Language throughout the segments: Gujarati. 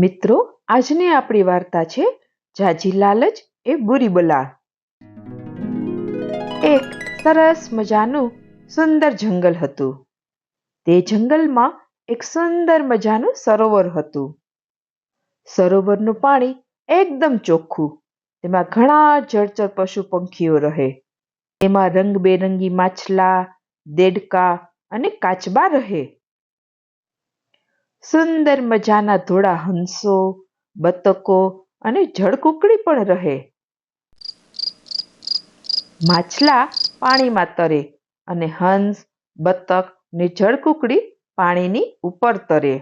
મિત્રો, આજની આપણી વાર્તા છે, જાજી લાલચ એ બુરી બલા એક સરસ મજાનું સુંદર જંગલ હતું. તે જંગલમાં એક સુંદર મજાનું સરોવર હતું. સરોવરનું પાણી એકદમ ચોખ્ખું. તેમાં ઘણા જળચર પશુ પંખીઓ રહે. તેમાં રંગબેરંગી માછલા, દેડકા અને કાચબા રહે. સુંદર મજાના ધોળા હંસો બતકો અને જળકુકડી પણ રહે. માછલા પાણીમાં તરે અને હંસ બતક ને જળકુકડી પાણીની ઉપર તરે.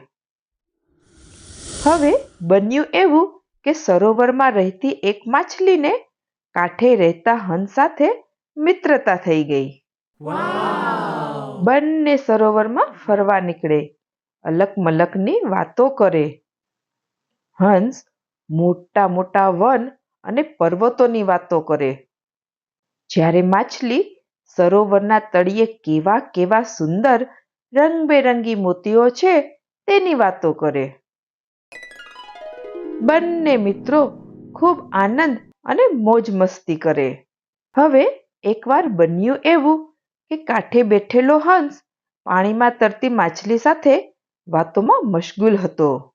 હવે બન્યું એવું કે સરોવરમાં રહેતી એક માછલીને કાંઠે રહેતા હંસ સાથે મિત્રતા થઈ ગઈ. બંને સરોવરમાં ફરવા નીકળે. અલક મલકની વાતો કરે. હંસ મોટા મોટા વન અને પર્વતોની વાતો કરે. જ્યારે માછલી સરોવરના તળિયે કેવા કેવા સુંદર રંગબેરંગી મોતીઓ છે તેની વાતો કરે. બંને મિત્રો ખૂબ આનંદ અને મોજ મસ્તી કરે. હવે એકવાર બન્યું એવું કે કાંઠે બેઠેલો હંસ પાણીમાં તરતી માછલી સાથે વાતોમાં મશગુલ હતો.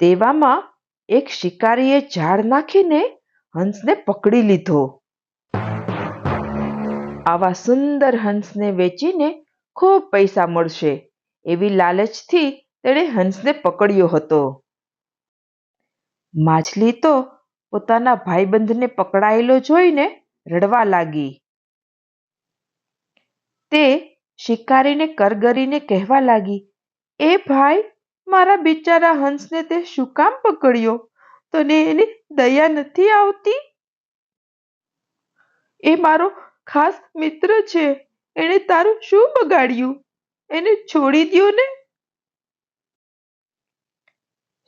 તેવામાં એક શિકારીએ ઝાડ નાખીને હંસને પકડી લીધો. આવા સુંદર હંસને વેચીને ખૂબ પૈસા મળશે એવી લાલચથી તેણે હંસને પકડ્યો હતો. માછલી તો પોતાના ભાઈબંધને પકડાયેલો જોઈને રડવા લાગી. તે શિકારીને કરગરીને કહેવા લાગી એ ભાઈ, મારા બિચારા હંસને તે શું કામ પકડ્યો? તને એની દયા નથી આવતી? એ મારો ખાસ મિત્ર છે. એણે તારું શું બગાડ્યું? એને છોડી દ્યો ને.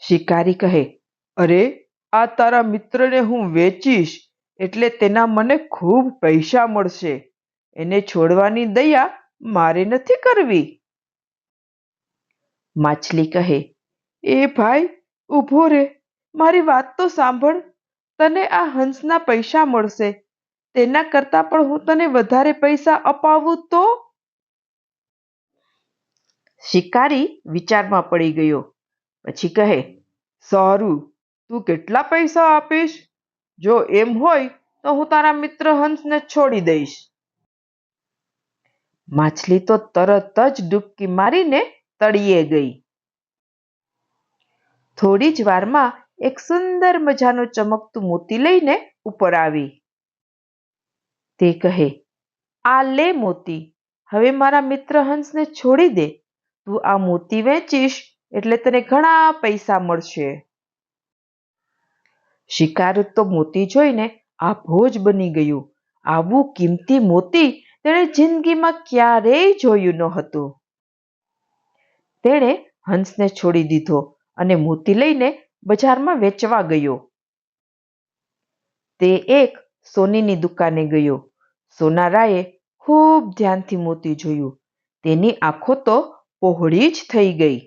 શિકારી કહે, અરે, આ તારા મિત્રને હું વેચીશ, એટલે તેના મને ખૂબ પૈસા મળશે. એને છોડવાની દયા મારે નથી કરવી. માછલી કહે, એ ભાઈ, ઊભો રે. મારી વાત તો સાંભળ. તને આ હંસના પૈસા મળશે. તેના કરતાં પણ હું તને વધારે પૈસા અપાવું તો? શિકારી વિચારમાં પડી ગયો. પછી કહે, સારું, તું કેટલા પૈસા આપીશ? જો એમ હોય, તો હું તારા મિત્ર હંસને છોડી દઈશ. માછલી તો તરત જ ડૂબકી મારીને તળિયે ગઈ. થોડી જ વારમાં એક સુંદર મજાનું ચમકતું મોતી લઈને ઉપર આવી. તે કહે, આ લે મોતી, હવે મારા મિત્ર હંસને છોડી દે. તું આ મોતી વેચીશ એટલે તને ઘણા પૈસા મળશે. શિકારુ તો મોતી જોઈને આ ભોજ બની ગયું. આવું કિંમતી મોતી તેણે જિંદગીમાં ક્યારેય જોયું ન હતું. તેણે હંસને છોડી દીધો અને મોતી લઈને બજારમાં વેચવા ગયો. તે એક સોનીની દુકાને ગયો. સોનારાએ ખૂબ ધ્યાનથી મોતી જોયું. તેની આંખો તો પહોળી જ થઈ ગઈ.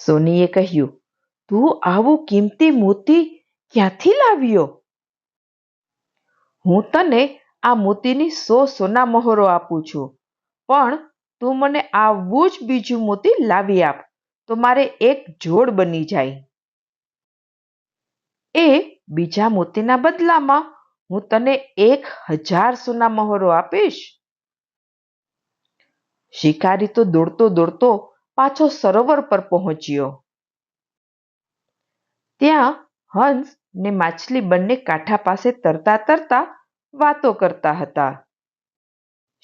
સોનીએ કહ્યું, તું આવું કિંમતી મોતી ક્યાંથી લાવ્યો? હું તને આ મોતીની સો સોના મહોરો આપું છું, પણ તું મને આવું જ બીજું મોતી લાવી આપ, તો મારે એક જોડ બની જાય. એ બીજા મોતીના બદલામાં હું તને એક હજાર સોના મહોરો આપીશ. શિકારી તો દોડતો દોડતો પાછો સરોવર પર પહોંચ્યો. ત્યાં હંસ ને માછલી બંને કાંઠા પાસે તરતા તરતા વાતો કરતા હતા.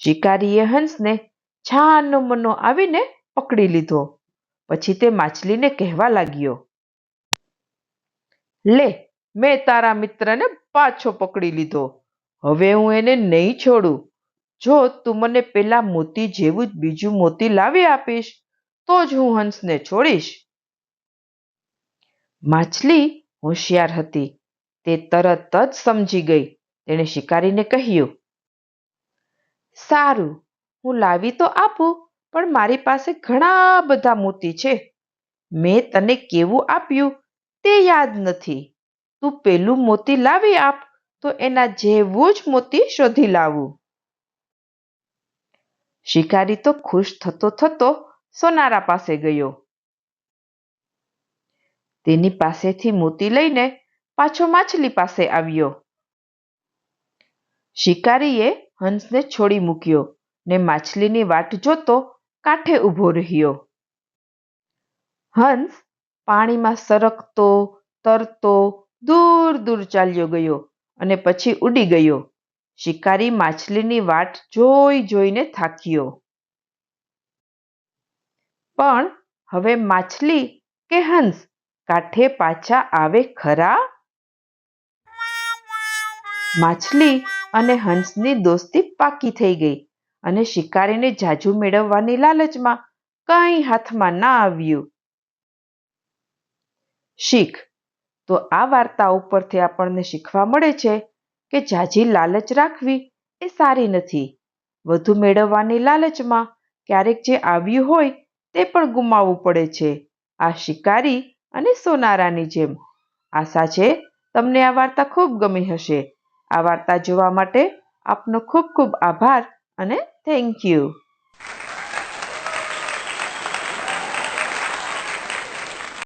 શિકારીએ હંસને છાનો મનો આવીને પકડી લીધો. પછી તે માછલીને કહેવા લાગ્યો, લે, મેં તારા મિત્રને પાછો પકડી લીધો. હવે હું એને નહીં છોડું. જો તું મને પેલા મોતી જેવું જ બીજું મોતી લાવી આપીશ, તો જ હું હંસને છોડીશ. માછલી હોશિયાર હતી. તે તરત જ સમજી ગઈ. તેણે શિકારીને કહ્યું, સારું હું લાવી તો આપું, પણ મારી પાસે ઘણા બધા મોતી છે. મેં તને કેવું આપ્યું તે યાદ નથી. તું પેલું મોતી લાવી આપ, તો એના જેવું જ મોતી શોધી લાવું. શિકારી તો ખુશ થતો થતો સોનારા પાસે ગયો. તેની પાસેથી મોતી લઈને પાછો માછલી પાસે આવ્યો. શિકારીએ હંસને છોડી મૂક્યો. ને માછલીની વાટ જોતો કાંઠે ઊભો રહ્યો. હંસ પાણીમાં સરકતો, તરતો દૂર દૂર ચાલ્યો ગયો અને પછી ઉડી ગયો. શિકારી માછલીની વાટ જોઈ જોઈને થાક્યો. પણ હવે માછલી કે હંસ, કાંઠે પાછા આવે ખરા? માછલી અને હંસની દોસ્તી પાકી થઈ ગઈ. અને શિકારીને જાજુ મેળવવાની લાલચમાં કંઈ હાથમાં ના આવ્યું. શીખ, તો આ વાર્તા ઉપરથી આપણને શીખવા મળે છે કે જાજી લાલચ રાખવી એ સારી નથી. વધુ મેળવવાની લાલચમાં ક્યારેક જે આવ્યું હોય તે પણ ગુમાવવું પડે છે. આ શિકારી અને સોનારાની જેમ. આશા છે તમને આ વાર્તા ખૂબ ગમી હશે. આ વાર્તા જોવા માટે આપનો ખૂબ ખૂબ આભાર અને Thank you.